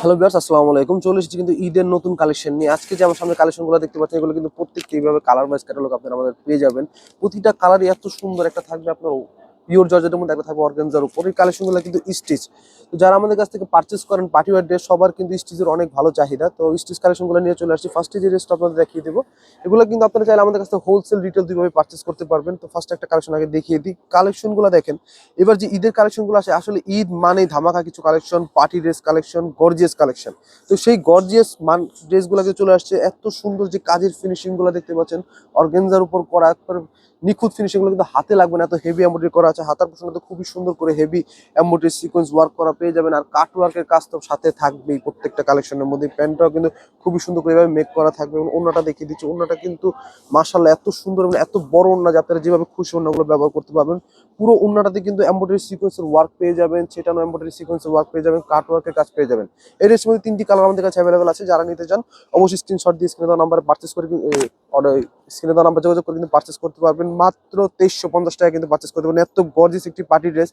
Hello বিয়ার্স আসসালামু আলাইকুম। চলে এসেছি কিন্তু ঈদের নতুন কালেকশন নিয়ে। আজকে যে আমার সামনে কালেকশনগুলো দেখতে পাচ্ছি এগুলো কিন্তু প্রত্যেকটি এইভাবে কালার ওয়াইজ ক্যাটালগ আপনারা আমাদের পেয়ে যাবেন। প্রতিটা কালারই এত সুন্দর একটা থাকবে, আপনার পিওর জর্জেটের মধ্যে একটা থাকবে অর্গেনজার উপর। এই কালেকশনগুলো কিন্তু স্টিচ তো যারা আমাদের কাছ থেকে পারচেস করেন পার্টি ওয়ার ড্রেস সবার কিন্তু স্টিচের অনেক ভালো চাহিদা। তো স্টিচ কালেকশনগুলো নিয়ে চলে আসছি। ফার্স্টে যে ড্রেসটা আপনাদের দেখিয়ে দেবো। এগুলো কিন্তু আপনারা চাইলে আমাদের কাছ হোলসেল রিটেল দুইভাবে পারচেস করতে পারবেন। তো ফার্স্ট একটা কালেকশন আগে দেখিয়ে দিই। কালেকশনগুলো দেখেন। এবার যে ঈদের কালেকশনগুলো আসে, আসলে ঈদ মানেই ধামাকা কিছু collection party dress collection gorgeous collection. তো সেই গর্জিয়াস মান ড্রেসগুলোকে চলে আসছে। এত সুন্দর যে কাজের ফিনিশিংগুলো দেখতে পাচ্ছেন। অর্গেনজার উপর করা, একবার নিখুঁত ফিনিশিংগুলো কিন্তু হাতে লাগবে না। এত হেভি এমব্রয়ডারি করা হাতার পোশাকে তো খুবই সুন্দর করে হেভি এমব্রয়ডারি সিকোয়েন্স ওয়ার্ক করা পেয়ে যাবেন। আর কাট ওয়ার্কের কাজ তো সাথে থাকবেই, প্রত্যেকটা কালেকশনের মধ্যে প্যান্টটাও কিন্তু খুবই সুন্দর করে এভাবে মেক করা থাকবে এবং অন্যটা দেখিয়ে দিচ্ছি। ওনাটা কিন্তু মার্শাল্লাহ এত সুন্দর এবং এত বড় অন্য যে আপনারা যেভাবে খুশি অন্যগুলো ব্যবহার করতে পারবেন, পুরো অন্যটাতে কিন্তু এমব্রয়ডারি সিকোয়েন্সের ওয়ার্ক পেয়ে যাবেন সেটানো এমব্রয়ডারি সিকোয়েন্সের ওয়ার্ক পেয়ে যাবেন কাট ওয়ার্কের কাজ পেয়ে যাবেন। ড্রেসের মধ্যে তিনটি কালার আমাদের কাছে অ্যাভেলেবেল আছে, যারা নিতে চান, অবশ্যই স্ক্রিনশট দিয়ে স্ক্রিনে নাম্বারে পার্চেস করে স্ক্রিনে দেওয়া নাম্বার যোগাযোগ করে কিন্তু পার্চেস করতে পারবেন। মাত্র তেইশশো পঞ্চাশ টাকা কিন্তু পার্চেস করতে পারবেন। এত গর্জিস একটি পার্টি ড্রেস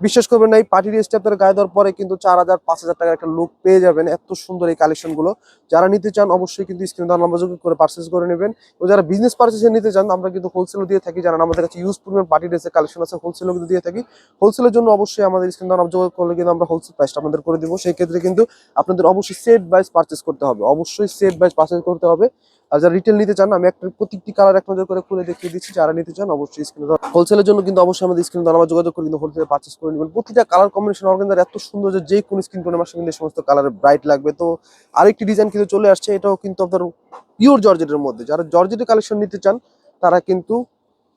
বিশ্বাস করবেন না, এই পার্টি ড্রেসটা আপনারা গায়ে দেওয়ার পরে কিন্তু চার হাজার, পাঁচ হাজার টাকার একটা লুক পেয়ে যাবেন। এত সুন্দর এই কালেকশনগুলো যারা নিতে চান অবশ্যই কিন্তু স্ক্রিনে দেওয়া নাম্বার যোগাযোগ করে পার্চেস করে নেবেন। ও যারা বিজনেস পার্চেসে নিতে চান, আমরা কিন্তু হোলসেলও দিয়ে থাকি। যারা আমাদের কাছে ইউজ পরিমাণ পার্টি ড্রেসের কালেকশন আছে হোলসেলও কিন্তু দিয়ে থাকি। হোলসেলের জন্য অবশ্যই আমাদের স্ক্রিনে দেওয়া নাম্বার যোগাযোগ করলে কিন্তু আমরা হোলসেল প্রাইসটা আপনাদের করে দেবো। সেই ক্ষেত্রে কিন্তু আপনাদের অবশ্যই সেট বাইজ পার্চেস করতে হবে। অবশ্যই সেট বাইজ পার্চেস করতে হবে। আর যারা রিটেল নিতে চান, আমি একটা প্রত্যেকটি কালার এক নজর করে খুলে দেখিয়ে দিচ্ছি। যারা নিতে চান, অবশ্যই স্ক্রিনে হোলসেলের জন্য কিন্তু অবশ্যই আমাদের স্ক্রিনে আমার যোগাযোগ করে, কিন্তু হোলসেলে পার্চেস করে নেবেন। প্রতিটা কালার কম্বিনেশন অর্গানজার এত সুন্দর যে যে কোনো স্ক্রিন টোনের মাসে কিন্তু সমস্ত কালার ব্রাইট লাগবে। তো আরেকটি ডিজাইন কিন্তু চলে আসছে, এটাও কিন্তু আপনার পিওর জর্জেটের মধ্যে। যারা জর্জেটের কালেকশন নিতে চান, তারা কিন্তু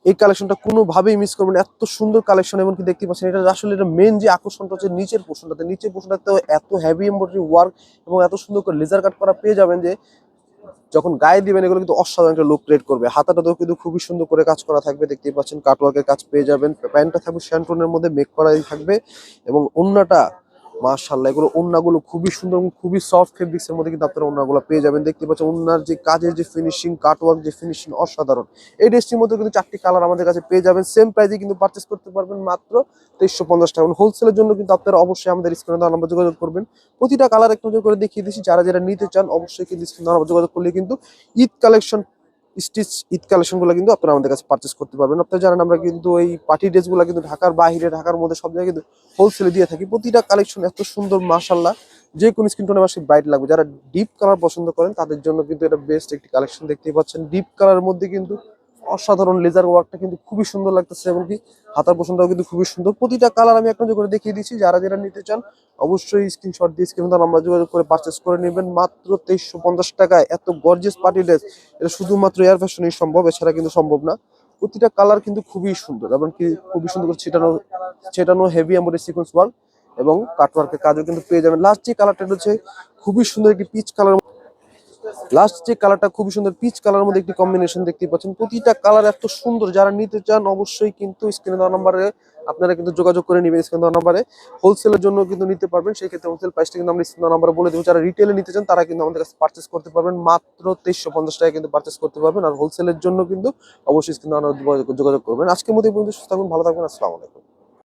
এই কালেকশনটা কোনোভাবেই মিস করবেন। এত সুন্দর কালেকশন এমনকি দেখতে পাচ্ছেন, এটা আসলে এটা মেন যে আকর্ষণটা হচ্ছে নিচের পোর্শনটাতে নিচের পোর্শনটাতে এত হ্যাভি এমব্রয়ডারি ওয়ার্ক এবং এত সুন্দর করে লেজার কাট করা পেয়ে যাবেন যে যখন গায়ে দিবেন, এগুলো কিন্তু অসাধারণ একটা লুক ক্রিয়েট করবে। হাতাটাতেও কিন্তু খুবই সুন্দর করে কাজ করা থাকবে, দেখতেই পাচ্ছেন কাটওয়ার্কের কাজ পেয়ে যাবেন। প্যান্টটা থাকবে শ্যান্টনের মধ্যে মেক করাই থাকবে এবং ওন্নাটা মাশাল্লাহ এগুলো ওন্নাগুলো খুবই সুন্দর এবং খুবই সফট ফেব্রিক্স এর মধ্যে কিন্তু আপনারা ওন্নাগুলো পেয়ে যাবেন। দেখতে পাচ্ছেন ওন্নার যে কাজের যে ফিনিশিং কাটওয়ার্ক যে ফিনিশিং অসাধারণ। এই ড্রেসটির মধ্যে কিন্তু চারটি কালার আমাদের কাছে পেয়ে যাবেন। সেম প্রাইসে কিন্তু পারচেস করতে পারবেন মাত্র তেইশশো পঞ্চাশ টাকা। হোলসেলের জন্য কিন্তু আপনারা অবশ্যই আমাদের স্ক্রিনে দেওয়া নাম্বার যোগাযোগ করবেন। প্রতিটা কালার একটু করে দেখিয়ে দিচ্ছি। যারা যারা নিতে চান অবশ্যই কিন্তু স্ক্রিনে দেওয়া যোগাযোগ করলে কিন্তু ঈদ কালেকশন স্টিচ ঈদ কালেকশনগুলো কিন্তু আপনারা আমাদের কাছে পারচেস করতে পারবেন। আপনারা জানেন আমরা কিন্তু এই পার্টি ড্রেসগুলো কিন্তু ঢাকার বাইরে, ঢাকার মধ্যে সব জায়গায় কিন্তু হোলসেলে দিয়ে থাকি। প্রতিটা কালেকশন এত সুন্দর মাশাল্লাহ যে কোনো স্কিন টোনে মাসে ব্রাইট লাগবে। যারা ডিপ কালার পছন্দ করেন, তাদের জন্য কিন্তু এটা বেস্ট একটি কালেকশন দেখতেই পাচ্ছেন। ডিপ কালারের মধ্যে কিন্তু অসাধারণ লেজার ওয়ার্কটা কিন্তু খুবই সুন্দর লাগতেছে এমনকি হাতার পোষণটাও কিন্তু খুবই সুন্দর। প্রতিটা কালার আমি নজর করে দেখিয়ে দিচ্ছি, যারা যারা নিতে চান অবশ্যই স্ক্রিনশট দিয়ে স্ক্রিন আমরা যোগাযোগ করে পারচেস করে নেবেন। মাত্র তেইশশো পঞ্চাশ টাকায় এত গর্জেস পার্টি ড্রেস এটা শুধুমাত্র এয়ার ফ্যাশনেই সম্ভব, এছাড়া কিন্তু সম্ভব না। প্রতিটা কালার কিন্তু খুবই সুন্দর, এমনকি খুবই সুন্দর করে ছেটানো ছেটানো হেভি এমব্রয়ডারি সিকোয়েন্স ওয়ার্ক এবং কাটওয়ার্কের কাজও কিন্তু পেয়ে যাবেন। লাস্ট যে কালারটা হচ্ছে খুবই সুন্দর একটি পিচ কালার লাস্ট যে কালারটা খুবই সুন্দর পিচ কালার মধ্যে একটি কম্বিনেশন দেখতে পাচ্ছেন। প্রতিটা কালার এত সুন্দর, যারা নিতে চান অবশ্যই কিন্তু স্ক্রিনে দেওয়া নাম্বারে আপনারা কিন্তু যোগাযোগ করে নেবেন স্ক্রিনে দেওয়া নাম্বারে হোলসেলের জন্য কিন্তু নিতে পারবেন, সেই ক্ষেত্রে হোলসেল প্রাইসটা কিন্তু আমরা স্ক্রিনে নাম্বারে বলে দেবো। যারা রিটেলে নিতে চান, তারা কিন্তু আমাদের কাছে পার্চেস করতে পারবেন। মাত্র তেইশশো পঞ্চাশ টাকা কিন্তু পার্চেস করতে পারবেন। আর হোলসেলের জন্য কিন্তু অবশ্যই স্ক্রিনে যোগাযোগ করবেন। আজকের মধ্যে পর্যন্ত, সুস্থ থাকুন, ভালো থাকবেন, আসসালামু আলাইকুম।